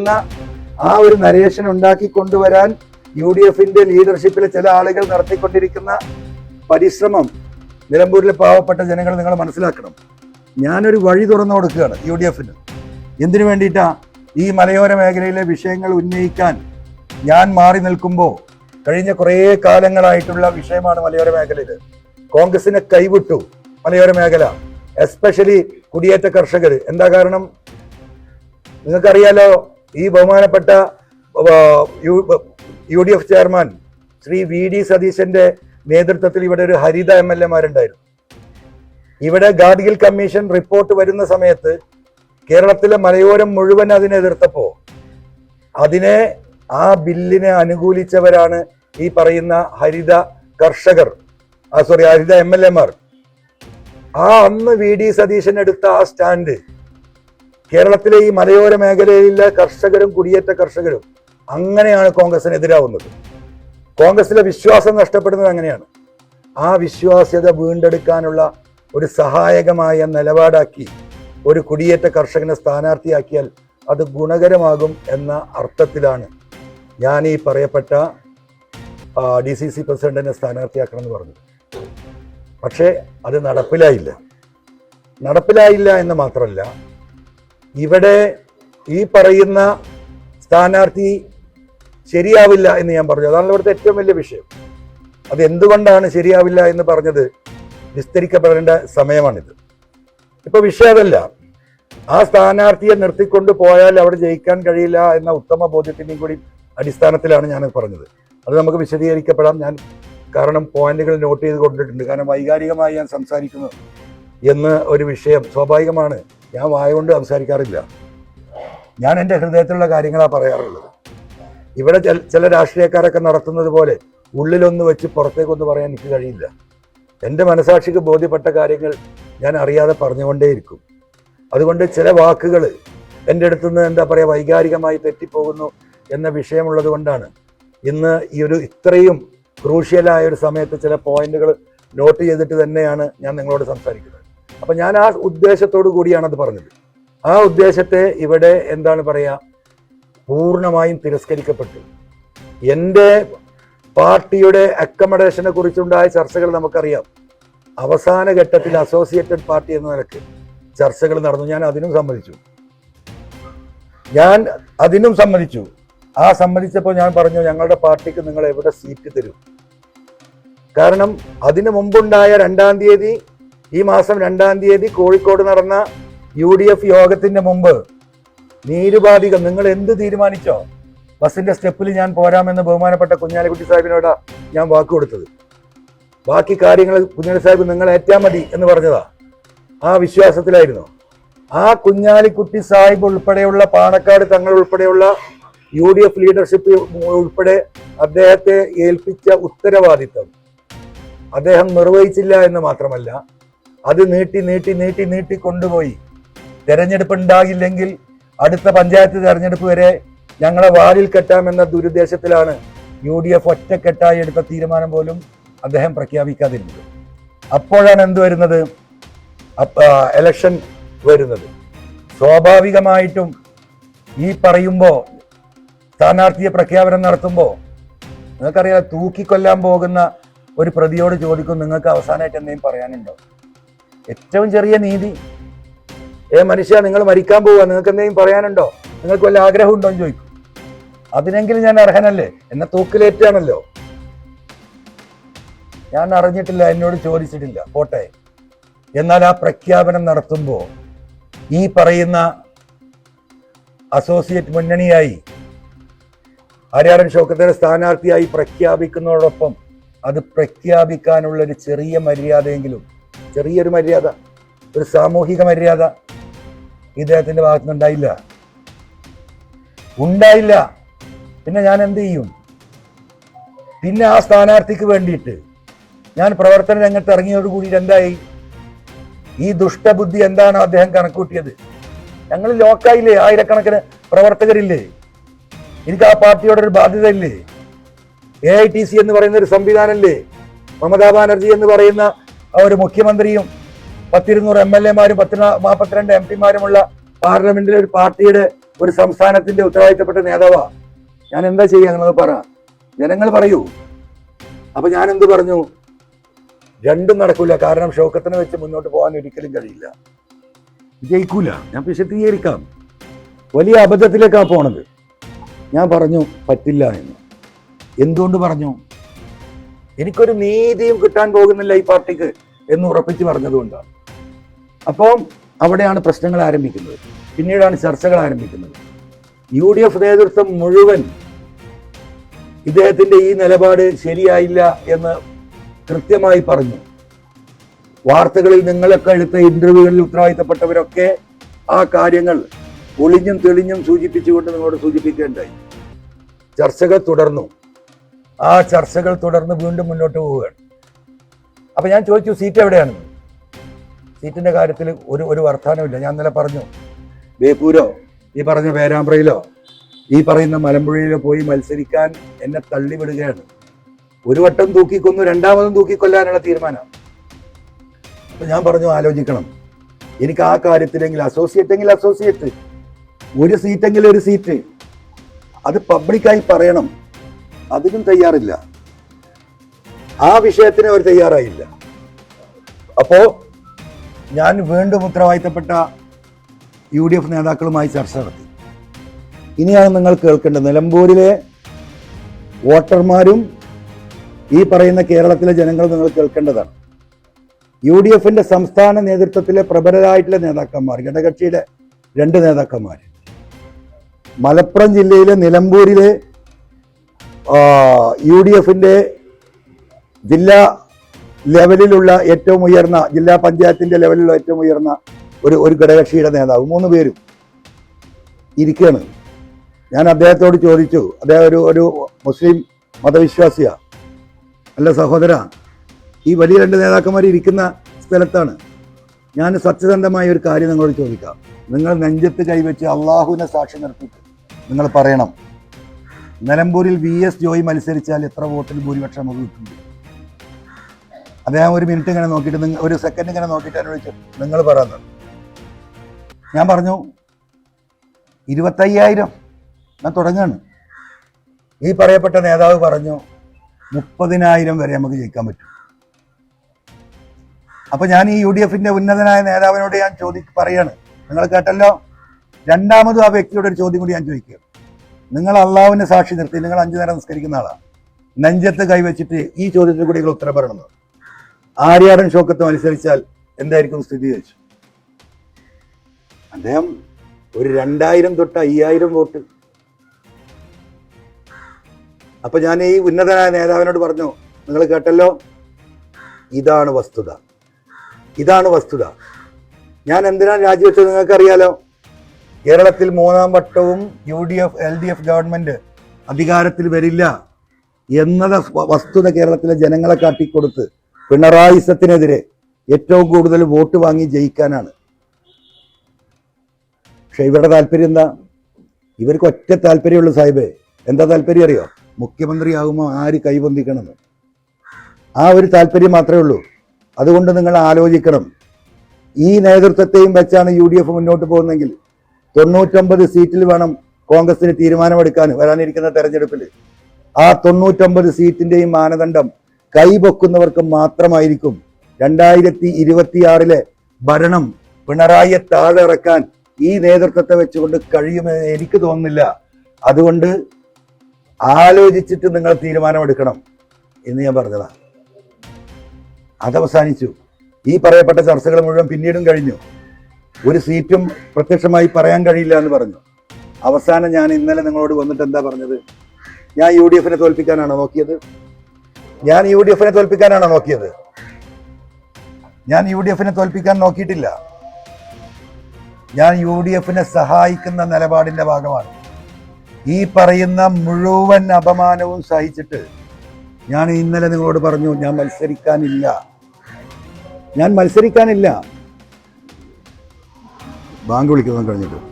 എന്ന ആ ഒരു നരേഷൻ ഉണ്ടാക്കി കൊണ്ടുവരാൻ യു ഡി എഫിന്റെ ലീഡർഷിപ്പിൽ ചില ആളുകൾ നടത്തിക്കൊണ്ടിരിക്കുന്ന പരിശ്രമം നിലമ്പൂരിലെ പാവപ്പെട്ട ജനങ്ങൾ നിങ്ങൾ മനസ്സിലാക്കണം. ഞാനൊരു വഴി തുറന്നു കൊടുക്കുകയാണ് യു ഡി എഫിന് എന്തിനു വേണ്ടിയിട്ടാ ഈ മലയോര മേഖലയിലെ വിഷയങ്ങൾ ഉന്നയിക്കാൻ ഞാൻ മാറി നിൽക്കുമ്പോൾ കഴിഞ്ഞ കുറേ കാലങ്ങളായിട്ടുള്ള വിഷയമാണ് മലയോര മേഖലയിൽ കോൺഗ്രസിനെ കൈവിട്ടു മലയോര മേഖല എസ്പെഷ്യലി കുടിയേറ്റ കർഷകർ എന്താ കാരണം? നിങ്ങൾക്കറിയാലോ ഈ ബഹുമാനപ്പെട്ട U- D F chairman Shri V D സതീശന്റെ നേതൃത്വത്തിൽ ഇവിടെ ഒരു ഹരിത എം എൽ എമാരുണ്ടായിരുന്നു. ഇവിടെ ഗാഡ്ഗിൽ കമ്മീഷൻ റിപ്പോർട്ട് വരുന്ന സമയത്ത് കേരളത്തിലെ മലയോരം മുഴുവൻ അതിനെ എതിർത്തപ്പോ അതിനെ ആ ബില്ലിനെ അനുകൂലിച്ചവരാണ് ഈ പറയുന്ന ഹരിത കർഷകർ സോറി ഹരിത എം എൽ എമാർ ആ അന്ന് വി ഡി സതീശൻ എടുത്ത ആ സ്റ്റാൻഡ് കേരളത്തിലെ ഈ മലയോര മേഖലയിലെ കർഷകരും കുടിയേറ്റ കർഷകരും അങ്ങനെയാണ് കോൺഗ്രസിന് എതിരാവുന്നത് കോൺഗ്രസിലെ വിശ്വാസം നഷ്ടപ്പെടുന്നത് അങ്ങനെയാണ്. ആ വിശ്വാസ്യത വീണ്ടെടുക്കാനുള്ള ഒരു സഹായകമായ നിലപാടാക്കി ഒരു കുടിയേറ്റ കർഷകനെ സ്ഥാനാർത്ഥിയാക്കിയാൽ അത് ഗുണകരമാകും എന്ന അർത്ഥത്തിലാണ് ഞാൻ ഈ പറയപ്പെട്ട ഡി സി സി പ്രസിഡന്റിനെ സ്ഥാനാർത്ഥിയാക്കണം എന്ന് പറഞ്ഞു പക്ഷേ അത് നടപ്പിലായില്ല. നടപ്പിലായില്ല എന്ന് മാത്രമല്ല ഇവിടെ ഈ പറയുന്ന സ്ഥാനാർത്ഥി ശരിയാവില്ല എന്ന് ഞാൻ പറഞ്ഞു. അതാണ് ഇവിടുത്തെ ഏറ്റവും വലിയ വിഷയം. അത് എന്തുകൊണ്ടാണ് ശരിയാവില്ല എന്ന് പറഞ്ഞത് വിസ്തരിക്കപ്പെടേണ്ട സമയമാണിത്. ഇപ്പൊ വിഷയം അതല്ല. ആ സ്ഥാനാർത്ഥിയെ നിർത്തിക്കൊണ്ട് പോയാൽ അവിടെ ജയിക്കാൻ കഴിയില്ല എന്ന ഉത്തമ ബോധ്യത്തിന്റെയും കൂടി അടിസ്ഥാനത്തിലാണ് ഞാൻ പറഞ്ഞത്. അത് നമുക്ക് വിശദീകരിക്കപ്പെടാം. ഞാൻ കാരണം പോയിന്റുകൾ നോട്ട് ചെയ്ത് കൊണ്ടിട്ടുണ്ട്. കാരണം വൈകാരികമായി ഞാൻ സംസാരിക്കുന്നു. എന്ന് ഒരു വിഷയം സ്വാഭാവികമാണ്. ഞാൻ വായ കൊണ്ട് സംസാരിക്കാറില്ല. ഞാൻ എന്റെ ഹൃദയത്തിലുള്ള കാര്യങ്ങളാണ് പറയാറുള്ളത്. ഇവിടെ ചില- ചില രാഷ്ട്രീയക്കാരൊക്കെ നടത്തുന്നത് പോലെ ഉള്ളിലൊന്ന് വെച്ച് പുറത്തേക്കൊന്ന് പറയാൻ എനിക്ക് കഴിയില്ല. എന്റെ മനസാക്ഷിക്ക് ബോധ്യപ്പെട്ട കാര്യങ്ങൾ ഞാൻ അറിയാതെ പറഞ്ഞുകൊണ്ടേയിരിക്കും. അതുകൊണ്ട് ചില വാക്കുകൾ എന്റെ അടുത്ത് നിന്ന് എന്താ പറയുക വൈകാരികമായി തെറ്റിപ്പോകുന്നു എന്ന വിഷയമുള്ളത് കൊണ്ടാണ്. ഇന്ന് ഈ ഒരു ഇത്രയും ക്രൂഷ്യലായ ഒരു സമയത്ത് ചില പോയിന്റുകൾ നോട്ട് ചെയ്തിട്ട് തന്നെയാണ് ഞാൻ നിങ്ങളോട് സംസാരിക്കുന്നത്. അപ്പം ഞാൻ ആ ഉദ്ദേശത്തോടു കൂടിയാണ് അത് പറഞ്ഞത്. ആ ഉദ്ദേശത്തെ ഇവിടെ എന്താണ് പറയാ? പൂർണമായും തിരസ്കരിക്കപ്പെട്ടു. എന്റെ പാർട്ടിയുടെ അക്കമഡേഷനെ കുറിച്ചുണ്ടായ ചർച്ചകൾ നമുക്കറിയാം. അവസാന ഘട്ടത്തിൽ അസോസിയേറ്റഡ് പാർട്ടി എന്ന നിലയ്ക്ക് ചർച്ചകൾ നടന്നു. ഞാൻ അതിനും സമ്മതിച്ചു. ഞാൻ അതിനും സമ്മതിച്ചു. ആ സമ്മതിച്ചപ്പോൾ ഞാൻ പറഞ്ഞു ഞങ്ങളുടെ പാർട്ടിക്ക് നിങ്ങൾ എവിടെ സീറ്റ് തരും? കാരണം അതിനു മുമ്പുണ്ടായ രണ്ടാം തീയതി ഈ മാസം രണ്ടാം തീയതി കോഴിക്കോട് നടന്ന യു ഡി എഫ് യോഗത്തിന്റെ മുമ്പ് നീരുപാധികൾ നിങ്ങൾ എന്ത് തീരുമാനിച്ചോ? ബസിന്റെ സ്റ്റെപ്പിൽ ഞാൻ പോരാമെന്ന് ബഹുമാനപ്പെട്ട കുഞ്ഞാലിക്കുട്ടി സാഹിബിനോട് ഞാൻ വാക്ക് കൊടുത്തത്. ബാക്കി കാര്യങ്ങൾ കുഞ്ഞാലി സാഹിബ് നിങ്ങൾ ഏറ്റാ മതി എന്ന് പറഞ്ഞതാ. ആ വിശ്വാസത്തിലായിരുന്നു. ആ കുഞ്ഞാലിക്കുട്ടി സാഹിബ് ഉൾപ്പെടെയുള്ള പാണക്കാട് തങ്ങൾ ഉൾപ്പെടെയുള്ള യു ഡി എഫ് ലീഡർഷിപ്പ് ഉൾപ്പെടെ അദ്ദേഹത്തെ ഏൽപ്പിച്ച ഉത്തരവാദിത്തം അദ്ദേഹം നിർവഹിച്ചില്ല എന്ന് മാത്രമല്ല അത് നീട്ടി നീട്ടി നീട്ടി നീട്ടി കൊണ്ടുപോയി. തെരഞ്ഞെടുപ്പ് ഉണ്ടാകില്ലെങ്കിൽ അടുത്ത പഞ്ചായത്ത് തെരഞ്ഞെടുപ്പ് വരെ ഞങ്ങളെ വാലിൽ കെട്ടാമെന്ന ദുരുദ്ദേശത്തിലാണ് യു ഡി എഫ് ഒറ്റക്കെട്ടായി എടുത്ത തീരുമാനം പോലും അദ്ദേഹം പ്രഖ്യാപിക്കാതിരുന്നത്. അപ്പോഴാണ് എന്ത് വരുന്നത്? എലക്ഷൻ വരുന്നത്. സ്വാഭാവികമായിട്ടും ഈ പറയുമ്പോൾ സ്ഥാനാർത്ഥിയെ പ്രഖ്യാപനം നടത്തുമ്പോൾ നിങ്ങൾക്കറിയാം തൂക്കിക്കൊല്ലാൻ പോകുന്ന ഒരു പ്രതിയോട് ചോദിക്കും നിങ്ങൾക്ക് അവസാനമായിട്ട് എന്തെങ്കിലും പറയാനുണ്ടോ? ഏറ്റവും ചെറിയ നീതി. ഏ മനുഷ്യ നിങ്ങൾ മരിക്കാൻ പോവുക. നിങ്ങൾക്ക് എന്തെങ്കിലും പറയാനുണ്ടോ? നിങ്ങൾക്ക് വല്ല ആഗ്രഹം ഉണ്ടോ എന്ന് ചോദിക്കും. അതിനെങ്കിലും ഞാൻ അർഹനല്ലേ? എന്നെ തൂക്കിലേറ്റാണല്ലോ. ഞാൻ അറിഞ്ഞിട്ടില്ല എന്നോട് ചോദിച്ചിട്ടില്ല. പോട്ടെ. എന്നാൽ ആ പ്രഖ്യാപനം നടത്തുമ്പോൾ ഈ പറയുന്ന അസോസിയേറ്റ് മുന്നണിയായി ഹരിയാടൻ ഷൗക്കത്തിനെ സ്ഥാനാർത്ഥിയായി പ്രഖ്യാപിക്കുന്നതോടൊപ്പം അത് പ്രഖ്യാപിക്കാനുള്ള ഒരു ചെറിയ മര്യാദയെങ്കിലും ചെറിയൊരു മര്യാദ ഒരു സാമൂഹിക മര്യാദ ഇദ്ദേഹത്തിന്റെ ഭാഗത്തുനിന്നുണ്ടായില്ല. ഉണ്ടായില്ല. പിന്നെ ഞാൻ എന്ത് ചെയ്യും? പിന്നെ ആ സ്ഥാനാർത്ഥിക്ക് വേണ്ടിയിട്ട് ഞാൻ പ്രവർത്തന രംഗത്ത് ഇറങ്ങിയോടുകൂടി എന്തായി ഈ ദുഷ്ടബുദ്ധി എന്താണ് അദ്ദേഹം കണക്കൂട്ടിയത്? ഞങ്ങൾ ലോക്കായില്ലേ? ആയിരക്കണക്കിന് പ്രവർത്തകരില്ലേ? എനിക്ക് ആ പാർട്ടിയോടൊരു ബാധ്യത ഇല്ലേ എ ഐ ടി സി എന്ന് പറയുന്ന ഒരു സംവിധാനമല്ലേ മമതാ ബാനർജി എന്ന് പറയുന്ന ഒരു മുഖ്യമന്ത്രിയും പത്തിരുന്നൂറ് എം എൽ എമാരും പത്തി നാൽപ്പത്തിരണ്ട് എം പിമാരുമുള്ള പാർലമെന്റിലെ ഒരു പാർട്ടിയുടെ ഒരു സംസ്ഥാനത്തിന്റെ ഉത്തരവാദിത്തപ്പെട്ട നേതാവാ. ഞാൻ എന്താ ചെയ്യുക എന്നത് പറ. ജനങ്ങൾ പറയൂ. അപ്പൊ ഞാൻ എന്ത് പറഞ്ഞു? രണ്ടും നടക്കൂല. കാരണം ഷോക്കത്തിനെ വെച്ച് മുന്നോട്ട് പോകാൻ ഒരിക്കലും കഴിയില്ല. വിജയിക്കൂല ഞാൻ വിശദീകരിക്കാം. വലിയ അബദ്ധത്തിലേക്കാണ് പോണത്. ഞാൻ പറഞ്ഞു പറ്റില്ല എന്ന്. എന്തുകൊണ്ട് പറഞ്ഞു? എനിക്കൊരു നീതിയും കിട്ടാൻ പോകുന്നില്ല ഈ പാർട്ടിക്ക് എന്ന് ഉറപ്പിച്ച് പറഞ്ഞതുകൊണ്ടാണ് അപ്പോൾ അവിടെയാണ് പ്രശ്നങ്ങൾ ആരംഭിക്കുന്നത്. പിന്നീടാണ് ചർച്ചകൾ ആരംഭിക്കുന്നത്. യു ഡി എഫ് നേതൃത്വം മുഴുവൻ ഇദ്ദേഹത്തിന്റെ ഈ നിലപാട് ശരിയായില്ല എന്ന് കൃത്യമായി പറഞ്ഞു. വാർത്തകളിൽ നിങ്ങളൊക്കെ എടുത്ത ഇന്റർവ്യൂകളിൽ ഉത്തരവാദിത്തപ്പെട്ടവരൊക്കെ ആ കാര്യങ്ങൾ ഒളിഞ്ഞും തെളിഞ്ഞും സൂചിപ്പിച്ചുകൊണ്ട് നിങ്ങളോട് സൂചിപ്പിക്കേണ്ടായി ചർച്ചകൾ തുടർന്നു. ആ ചർച്ചകൾ തുടർന്ന് വീണ്ടും മുന്നോട്ട് പോവുകയാണ്. അപ്പൊ ഞാൻ ചോദിച്ചു സീറ്റ് എവിടെയാണ്? സീറ്റിന്റെ കാര്യത്തിൽ ഒരു ഒരു വർത്തമാനമില്ല ഞാൻ ഇന്നലെ പറഞ്ഞു ബേപ്പൂരോ? ഈ പറഞ്ഞ പേരാമ്പ്രയിലോ? ഈ പറയുന്ന മലമ്പുഴയിലോ പോയി മത്സരിക്കാൻ എന്നെ തള്ളിവിടുകയാണ്. ഒരു വട്ടം തൂക്കിക്കൊന്നു രണ്ടാമതും തൂക്കിക്കൊല്ലാനുള്ള തീരുമാനം. അപ്പൊ ഞാൻ പറഞ്ഞു ആലോചിക്കണം. എനിക്ക് ആ കാര്യത്തിലെങ്കിൽ അസോസിയേറ്റ് എങ്കിൽ അസോസിയേറ്റ് ഒരു സീറ്റെങ്കിൽ ഒരു സീറ്റ് അത് പബ്ലിക്കായി പറയണം. അതിനും തയ്യാറില്ല. ആ വിഷയത്തിന് അവർ തയ്യാറായില്ല. അപ്പോ ഞാൻ വീണ്ടും ഉത്തരവാദിത്തപ്പെട്ട യു ഡി എഫ് നേതാക്കളുമായി ചർച്ച നടത്തി. ഇനിയാണ് നിങ്ങൾ കേൾക്കേണ്ടത്. നിലമ്പൂരിലെ വോട്ടർമാരും ഈ പറയുന്ന കേരളത്തിലെ ജനങ്ങളും നിങ്ങൾ കേൾക്കേണ്ടതാണ്. യു ഡി എഫിന്റെ സംസ്ഥാന നേതൃത്വത്തിലെ പ്രബലരായിട്ടുള്ള നേതാക്കന്മാർ ഘടകക്ഷിയുടെ രണ്ട് നേതാക്കന്മാർ. മലപ്പുറം ജില്ലയിലെ നിലമ്പൂരിലെ യു ഡി എഫിന്റെ ജില്ലാ ലെവലിലുള്ള ഏറ്റവും ഉയർന്ന ജില്ലാ പഞ്ചായത്തിന്റെ ലെവലിലുള്ള ഏറ്റവും ഉയർന്ന ഒരു ഒരു ഘടകകക്ഷിയുടെ നേതാവ് മൂന്ന് പേരും ഇരിക്കുകയാണ്. ഞാൻ അദ്ദേഹത്തോട് ചോദിച്ചു അദ്ദേഹം ഒരു ഒരു മുസ്ലിം മതവിശ്വാസിയാണ് അല്ല സഹോദര ഈ വലിയ രണ്ട് നേതാക്കന്മാർ ഇരിക്കുന്ന സ്ഥലത്താണ്. ഞാൻ സത്യസന്ധമായ ഒരു കാര്യം നിങ്ങളോട് ചോദിക്കാം. നിങ്ങൾ നെഞ്ചത്ത് കൈവച്ച് അള്ളാഹുവിനെ സാക്ഷി നിർത്തിയിട്ട് നിങ്ങൾ പറയണം. നിലമ്പൂരിൽ വി എസ് ജോയി മത്സരിച്ചാൽ എത്ര വോട്ടിൽ ഭൂരിപക്ഷം നമുക്ക് കിട്ടും? അദ്ദേഹം ഒരു മിനിറ്റ് ഇങ്ങനെ നോക്കിയിട്ട് നിങ്ങൾ ഒരു സെക്കൻഡ് ഇങ്ങനെ നോക്കിയിട്ട് എന്നോട് നിങ്ങൾ പറയുന്നത് ഞാൻ പറഞ്ഞു ഇരുപത്തയ്യായിരം. ഞാൻ തുടങ്ങാണ്. ഈ പറയപ്പെട്ട നേതാവ് പറഞ്ഞു മുപ്പതിനായിരം വരെ നമുക്ക് ജയിക്കാൻ പറ്റും. അപ്പൊ ഞാൻ ഈ യു ഡി എഫിന്റെ ഉന്നതനായ നേതാവിനോട് ഞാൻ ചോദി പറയാണ്. നിങ്ങൾ കേട്ടല്ലോ? രണ്ടാമതും ആ വ്യക്തിയോട് ഒരു ചോദ്യം കൂടി ഞാൻ ചോദിക്കുക നിങ്ങൾ അള്ളാഹുവിനെ സാക്ഷി നിർത്തി നിങ്ങൾ അഞ്ചു നേരം നിസ്കരിക്കുന്ന ആളാണ് നെഞ്ചത്ത് കൈവച്ചിട്ട് ഈ ചോദ്യത്തിന് കൂടി നിങ്ങൾ ഉത്തരം പറയണം. ആര്യാടൻ ഷോക്കത്ത് അനുസരിച്ചാൽ എന്തായിരിക്കും സ്ഥിതി വെച്ചു അദ്ദേഹം ഒരു രണ്ടായിരം തൊട്ട് അയ്യായിരം വോട്ട്. അപ്പൊ ഞാൻ ഈ ഉന്നതനായ നേതാവിനോട് പറഞ്ഞു നിങ്ങൾ കേട്ടല്ലോ? ഇതാണ് വസ്തുത. ഇതാണ് വസ്തുത. ഞാൻ എന്തിനാണ് രാജിവെച്ചത് നിങ്ങൾക്കറിയാലോ? കേരളത്തിൽ മൂന്നാം വട്ടവും U D F L D F government അധികാരത്തിൽ വരില്ല എന്നത് വസ്തുത കേരളത്തിലെ ജനങ്ങളെ കാട്ടിക്കൊടുത്ത് പിണറായിസത്തിനെതിരെ ഏറ്റവും കൂടുതൽ വോട്ട് വാങ്ങി ജയിക്കാനാണ്. പക്ഷെ ഇവരുടെ താല്പര്യം എന്താ? ഇവർക്ക് ഒറ്റ താല്പര്യമുള്ളൂ സാഹിബേ. എന്താ താല്പര്യം അറിയോ? മുഖ്യമന്ത്രിയാകുമ്പോൾ ആര് കൈബന്ധിക്കണമെന്ന് ആ ഒരു താല്പര്യം മാത്രമേ ഉള്ളൂ. അതുകൊണ്ട് നിങ്ങൾ ആലോചിക്കണം. ഈ നേതൃത്വത്തെയും വെച്ചാണ് യു മുന്നോട്ട് പോകുന്നതെങ്കിൽ തൊണ്ണൂറ്റൊമ്പത് സീറ്റിൽ വേണം കോൺഗ്രസിന് തീരുമാനമെടുക്കാൻ വരാനിരിക്കുന്ന തെരഞ്ഞെടുപ്പിൽ ആ തൊണ്ണൂറ്റൊമ്പത് സീറ്റിന്റെയും മാനദണ്ഡം കൈപൊക്കുന്നവർക്ക് മാത്രമായിരിക്കും രണ്ടായിരത്തി ഇരുപത്തിയാറിലെ ഭരണം പിണറായിയെ താഴെ ഇറക്കാൻ ഈ നേതൃത്വത്തെ വെച്ചുകൊണ്ട് കഴിയുമെന്ന് എനിക്ക് തോന്നുന്നില്ല. അതുകൊണ്ട് ആലോചിച്ചിട്ട് നിങ്ങൾ തീരുമാനമെടുക്കണം എന്ന് ഞാൻ പറഞ്ഞതാണ് അതവസാനിച്ചു. ഈ പറയപ്പെട്ട ചർച്ചകൾ മുഴുവൻ പിന്നീടും കഴിഞ്ഞു. ഒരു സീറ്റും പ്രത്യക്ഷമായി പറയാൻ കഴിയില്ല എന്ന് പറഞ്ഞു. അവസാനം ഞാൻ ഇന്നലെ നിങ്ങളോട് വന്നിട്ട് എന്താ പറഞ്ഞത്? ഞാൻ യു ഡി എഫിനെ തോൽപ്പിക്കാനാണോ നോക്കിയത്? ഞാൻ യു ഡി എഫിനെ തോൽപ്പിക്കാനാണോ നോക്കിയത്? ഞാൻ യു ഡി എഫിനെ തോൽപ്പിക്കാൻ നോക്കിയിട്ടില്ല. ഞാൻ യു ഡി എഫിനെ സഹായിക്കുന്ന നിലപാടിന്റെ ഭാഗമാണ്. ഈ പറയുന്ന മുഴുവൻ അപമാനവും സഹിച്ചിട്ട് ഞാൻ ഇന്നലെ നിങ്ങളോട് പറഞ്ഞു ഞാൻ മത്സരിക്കാനില്ല. ഞാൻ മത്സരിക്കാനില്ല. ബാങ്ക് വിളിക്കുന്നത് കഴിഞ്ഞിട്ട്.